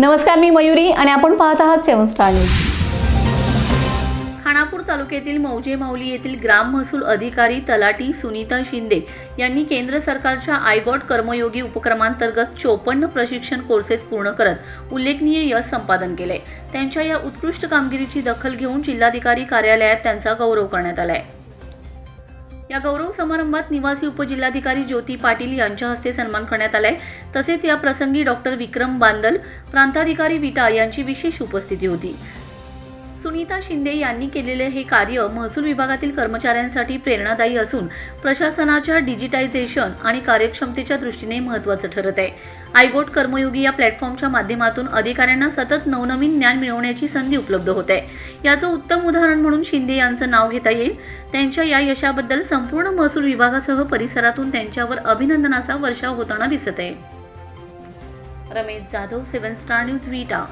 नमस्कार मी मयुरी आणि आपण पाहत आहात सेवन स्टार न्यूज. खानापूर तालुक्यातील मौजे माऊली येथील ग्राम महसूल अधिकारी तलाटी सुनीता शिंदे यांनी केंद्र सरकारच्या आयगॉट कर्मयोगी उपक्रमांतर्गत चोपन्न प्रशिक्षण कोर्सेस पूर्ण करत उल्लेखनीय यश संपादन केले. त्यांच्या या उत्कृष्ट कामगिरीची दखल घेऊन जिल्हाधिकारी कार्यालयात त्यांचा गौरव करण्यात आला आहे या गौरव समारंभात निवासी उपजिल्हाधिकारी ज्योती पाटील यांच्या हस्ते सन्मान करण्यात आलाय. तसेच या प्रसंगी डॉक्टर विक्रम बांदल प्रांताधिकारी विटा यांची विशेष उपस्थिती होती. सुनीता शिंदे यांनी केलेले हे कार्य महसूल विभागातील कर्मचाऱ्यांसाठी प्रेरणादायी असून प्रशासनाच्या डिजिटायझेशन आणि कार्यक्षमतेच्या दृष्टीने महत्त्वाचं ठरत आहे. आयगोट कर्मयोगी या प्लॅटफॉर्मच्या माध्यमातून अधिकाऱ्यांना सतत नवनवीन ज्ञान मिळवण्याची संधी उपलब्ध होत आहे. याचं उत्तम उदाहरण म्हणून शिंदे यांचं नाव घेता येईल. त्यांच्या या यशाबद्दल संपूर्ण महसूल विभागासह परिसरातून त्यांच्यावर अभिनंदनाचा वर्षाव होताना दिसत आहे. Ramesh Jadhav seven star news Vita.